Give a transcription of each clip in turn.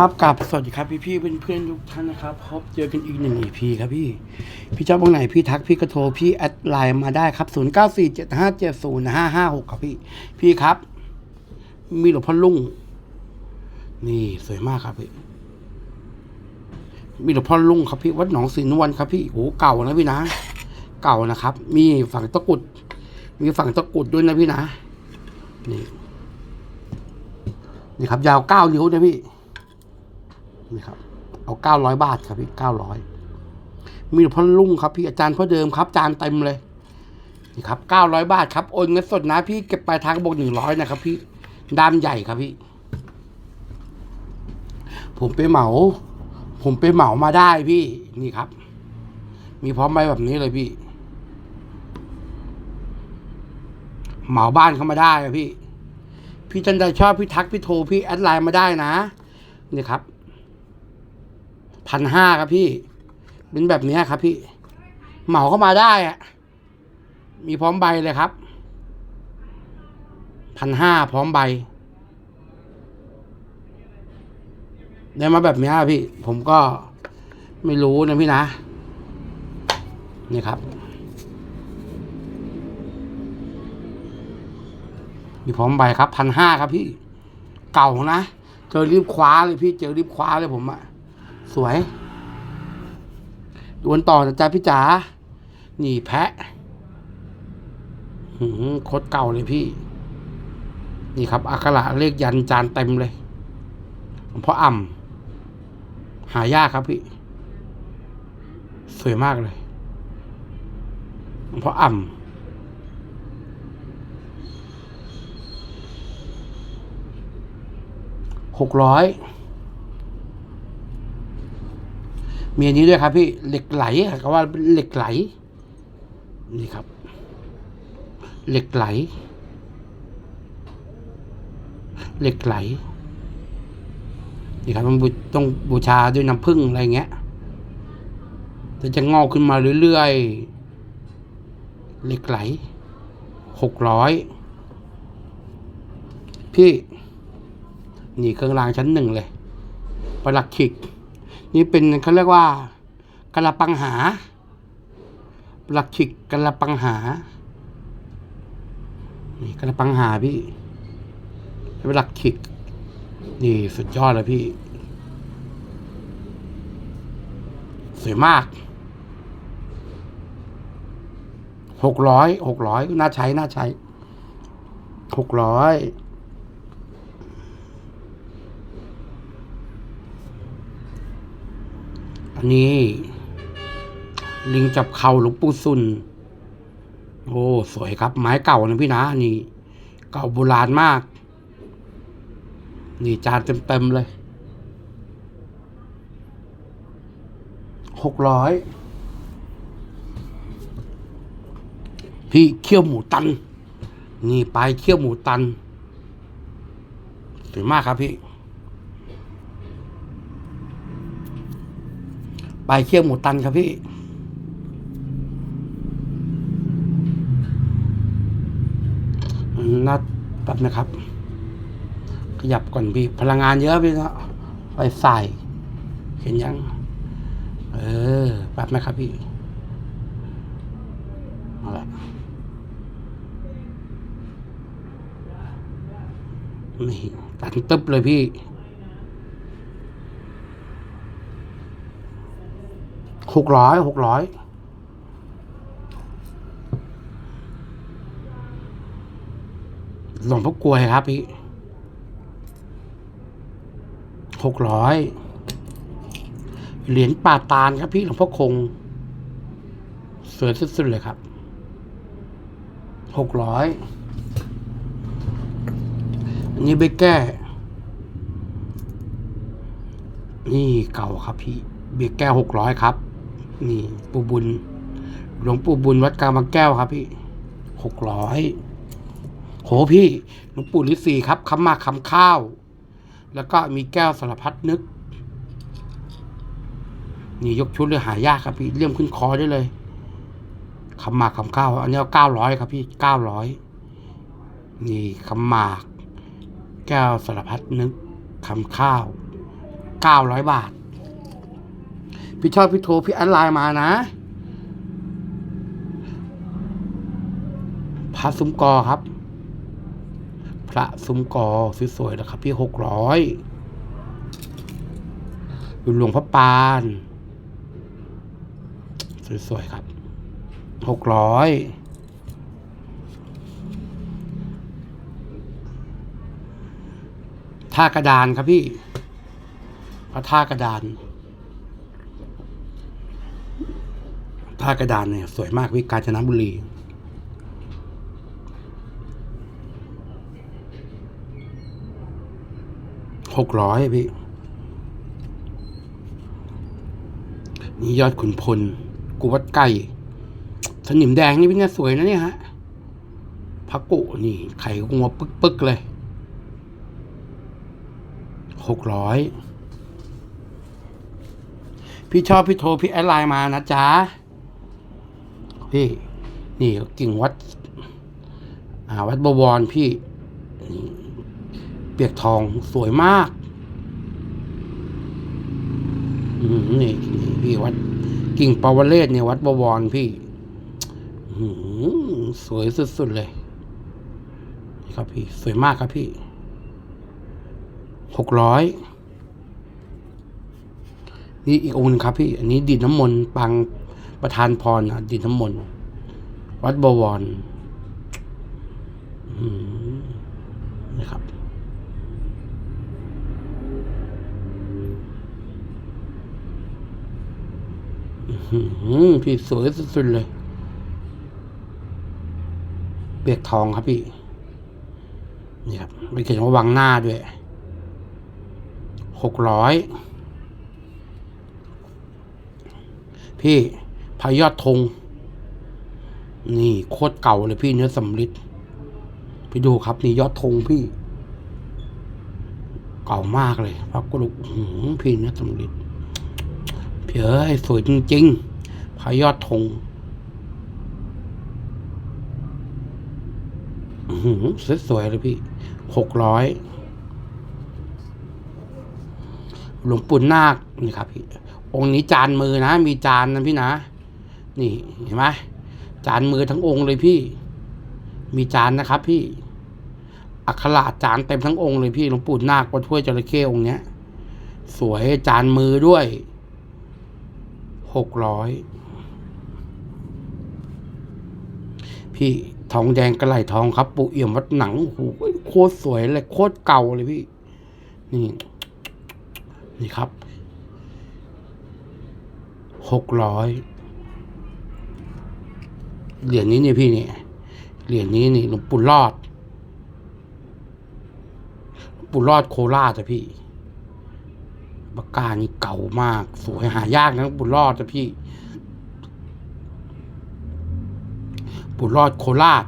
ครับกับสวัสดีครับพี่พี่ๆเพื่อนทุกท่านนะครับพบเจอกันอีกหนึ่ง EP ครับพี่ พี่เจ้าบางไหนพี่ทักพี่ก็โทรพี่แอดไลน์มาได้ครับ0 9 4 7 5 7 0 5 5 6ครับพี่ พี่ครับ มีหลวงพ่อลุงนี่สวยมากครับพี่ มีหลวงพ่อลุงครับพี่วัดหนองศรีนวลครับพี่โอ้เก่านะพี่นะ เก่านะครับ มีฝั่งตะกุด มีฝั่งตะกุดด้วยนะพี่นะนี่นี่ครับ ยาวเก้านิ้วนะพี่ นี่ครับเอาเก้าร้อยบาทครับพี่เก้าร้อยมีหลวงพ่อลุงครับพี่อาจารย์พ่อเดิมครับจานเต็มเลยนี่ครับเก้าร้อยบาทครับโอนเงินสดนะพี่เก็บปลายทางบอกหนึ่งร้อยนะครับ พี่ดามใหญ่ครับพี่ ผมไปเหมา ผมไปเหมามาได้พี่นี่ครับ มีพร้อมใบแบบนี้เลยพี่ เหมาบ้านเขามาได้อะพี่ พี่จันใดชอบพี่ทักพี่โทรพี่แอดไลน์มาได้นะนี่ครับ พันห้าครับพี่ เป็นแบบนี้ครับพี่ เหมาเข้ามาได้อะมีพร้อมใบเลยครับพันห้าพร้อมใบได้มาแบบนี้พี่ ผมก็ไม่รู้นะพี่นะ นี่ครับ มีพร้อมใบครับพันห้าครับพี่ เก่านะ เจอรีบคว้าเลยพี่ เจอรีบคว้าเลยผมอะ สวยดวนต่อนะจ๊ะพี่จ๋านี่แพะหืมโคตรเก่าเลยพี่ นี่ครับอักขระเลขยันจานเต็มเลยหลวงพ่ออ่ำหายากครับพี่ สวยมากเลยหลวงพ่ออ่ำหกร้อย มีอันนี้ด้วยครับพี่เหล็กไหลเขาว่าเหล็กไหล นี่ครับ เหล็กไหล เหล็กไหล นี่ครับต้องต้องบูชาด้วยน้ำผึ้งอะไรเงี้ยแต่จะงอกขึ้นมาเรื่อยๆ เหล็กไหลหกร้อยพี่ นี่เครื่องรางชั้นหนึ่งเลยประหลักขิก นี่เป็นเขาเรียกว่ากระปังหาประหลักขิกกระปังหา นี่กระปังหาพี่ประหลักขิก นี่สุดยอดเลยพี่ สวยมากหกร้อยหกร้อยน่าใช้น่าใช้หกร้อย นี้ ลิงจับเข่าหลวงปู่ซุน โอ้สวยครับ ไม้เก่านะพี่นะนี่ เก่าโบราณมาก นี่จานเต็มๆเลยหกร้อยพี่เคี่ยวหมูตัน นี่ไปเคี่ยวหมูตันสวยมากครับพี่ ไปเคี่ยวหมูตันครับพี่ นัดแป๊บนะครับ ขยับก่อนพี่ พลังงานเยอะพี่นะไปใส่เห็นยัง เออแป๊บนะครับพี่เอาละนี่ตันตึ๊บเลยพี่ หกร้อยหกร้อยหลวงพ่อกลวยครับพี่หกร้อยเหรียญป่าตาลครับพี่หลวงพ่อคง สวยสุดๆเลยครับหกร้อยอันนี้ไปแก้ นี่เก่าครับพี่ เบียแก้วหกร้อยครับ นี่ปู่บุญ หลวงปู่บุญวัดกลางบางแก้วครับ พี่หกร้อยโหพี่หลวงปู่ฤาษีครับคำมากคำข้าว แล้วก็มีแก้วสารพัดนึก นี่ยกชุดเลยหายากครับพี่เลี่ยมขึ้นคอได้เลยคำหมากคำข้าวอันนี้เก้าร้อยครับพี่เก้าร้อยนี่คำหมาก แก้วสารพัดนึกคำข้าวเก้าร้อยบาท พี่ชอบพี่โทรพี่แอดไลน์มานะพระซุ้มกอครับ พระซุ้มกอสวยๆนะครับ พี่หกร้อยหลวงพระปาน สวยๆครับหกร้อยท่ากระดานครับพี่พระท่ากระดาน ท่ากระดานเนี่ยสวยมากพี่กาญจนบุรีหกร้อยพี่นี่ยอดขุนพลกูวัดไก่สนิมแดงนี่พี่เนี่ยสวยนะเนี่ยฮะพักกุนี่ไข่งัวปึ๊กๆเลยหกร้อยพี่ชอบพี่โทรพี่แอดไลน์มานะจ๊ะ พี่นี่กิ่งวัดวัดบวรพี่เปียกทองสวยมากนี่นี่พี่วัด กิ่งปาวเลศเนี่ยวัดบวรพี่สวยสุดๆเลยนี่ครับพี่ สวยมากครับพี่หกร้อยนี่อีกองค์นึงครับพี่ อันนี้ดินน้ำมนต์ปัง ประธานพรดินน้ำมนต์วัดบวรนะครับอื้อหือพี่สวยสุดๆเลย เปียกทองครับพี่ นี่ครับไม่เขียนว่าวังหน้าด้วย หกร้อย พี่ พายอดธงนี่โคตรเก่าเลยพี่เนื้อสำลิดพี่ดูครับนี่ยอดธงพี่ เก่ามากเลยพระกุลุกหือพี่เนื้อสำลิดพี่เอ้ยสวยจริงๆพายอดธงอื้อหือสวยๆเลยพี่หกร้อยหลวงปู่นาคนี่ครับพี่องค์นี้จานมือนะ มีจานนะพี่นะ นี่เห็นไหมจานมือทั้งองค์เลยพี่ มีจานนะครับ พี่ อักขระจานเต็มทั้งองค์เลยพี่หลวงปู่นาควัดถ้วยจระเข้องค์เนี้ย สวยจานมือด้วยหกร้อยพี่ทองแดงกระไหลทองครับ ปูเอี่ยมวัดหนังโอ้โหโคตรสวยเลยโคตรเก่าเลยพี่ นี่ นี่ครับหกร้อย เหรียญนี้นี่พี่นี่เหรียญนี้นี่หลวงปู่รอดหลวงปู่รอดโคราชอะพี่ปากกานี่เก่ามาก สวยหายากนะหลวงปู่รอดอะพี่ปู่รอดโคราช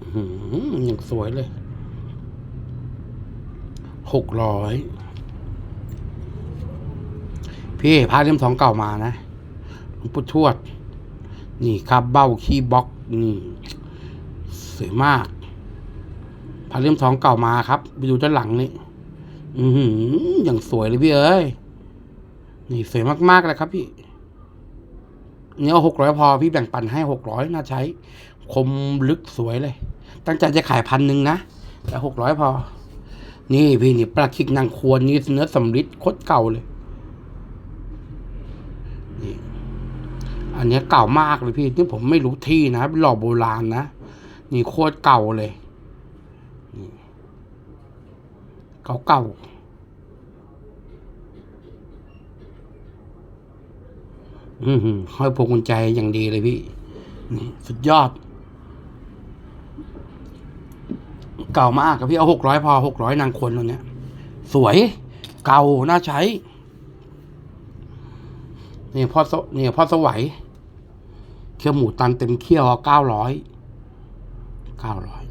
อื้อหือยังสวยเลยหกร้อยพี่พาเล่มสองเก่ามานะหลวงปู่ทวด นี่ครับเบ้าขี้บล็อกนี่สวยมากพาเล่มสองเก่ามาครับไปดูด้านหลังนี่อือหืออย่างสวยเลยพี่เอ้ยนี่สวยมากๆเลยครับพี่เนี่ยหกร้อยพอพี่แบ่งปันให้หกร้อยน่าใช้ คมลึกสวยเลย ตั้งใจจะขายพันหนึ่งนะแต่หกร้อยพอ นี่พี่นี่ปลาคิกนางควรนี่เนื้อสำริดโคตรเก่าเลย นี่ อันนี้เก่ามากเลยพี่ นี่ผมไม่รู้ที่นะเป็นหล่อโบราณนะ นี่โคตรเก่าเลยนี่เก่าเก่าอือหือห้อยพวงกุญแจอย่างดีเลยพี่ นี่สุดยอด เก่ามากครับพี่เอาหกร้อยพอหกร้อยนางควรตัวเนี้ย สวย เก่าน่าใช้นี่พ่อสนี่พ่อสวัย เคี่ยวหมูตันเต็มเคี่ยวเก้าร้อยเก้าร้อย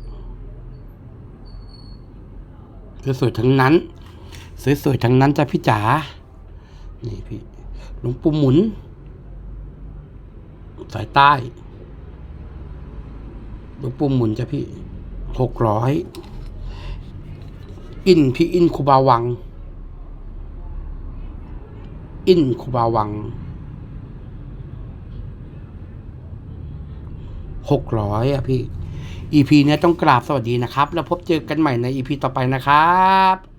สวยๆทั้งนั้น สวยๆทั้งนั้นจ้ะพี่จ๋า นี่พี่ หลวงปู่หมุน สายใต้ หลวงปู่หมุนจ้ะพี่หกร้อยอินพี่อินคูบาวัง อินคูบาวัง หกร้อยอะพี่ EP เนี้ยต้องกราบสวัสดีนะครับ แล้วพบเจอกันใหม่ใน EP ต่อไปนะครับ